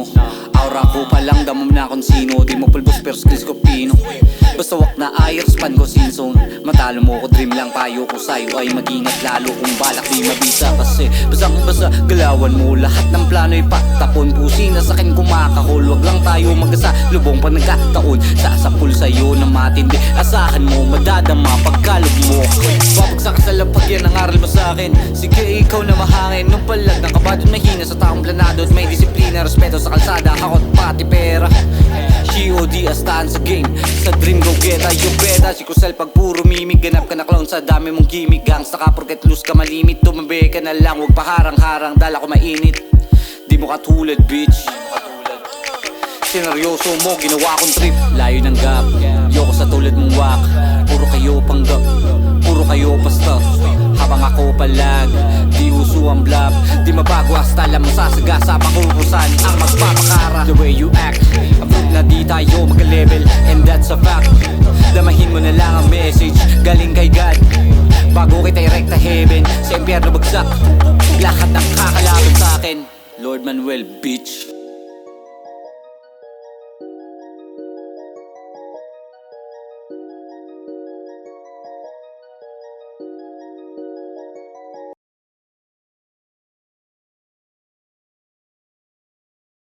mo. Aura ko pa lang, damo na kung sino. Di mo pulbos pero skills ko pino. Basta wak na ayos, pan ko sin zone Matalo mo ko, dream lang payo ko sa'yo. Ay mag-ingat lalo kung balak di mabisa. Kasi basang basa, galawan mo Lahat ng plano'y patapon. Pusi na sa'kin kumakahol. Wag lang tayo magasa, lubong pag nagkataon. Sasapul sa'yo na matindi. Asahan mo, madadama pagkalog mo Babagsak sa lapag yan ang aral mo sa'kin Sige ikaw na mahangin. Nung palag ng kabadon mahina sa taong planado At may disiplina, respeto sa kalsada Hakot pati pera. G.O.D. astahan sa game. Sa dream go get Yung beta Si Kusel pag puro mimig Ganap ka na clown. Sa dami mong gimmick Gangsta ka. Porket loose ka malimit Tumabi ka na lang. Huwag paharang-harang Dala ko mainit. Di mo katulad bitch. Sineryoso mo, ginawa kong trip. Layo ng gap, yoko sa tulad mong wak. Puro kayo panggap, puro kayo basta. Habang ako palag, di uso ang bluff Di mabago hasta lang masasaga sa pakurusan Ang magpapakara. The way you act, approve na di tayo magka-level And that's a fact. Damahin mo na lang ang message, galing kay God. Bago kita i-rekta heaven, sa impyerno bagsak. Lahat ng kakalaban sa akin. Lord Manuel, bitch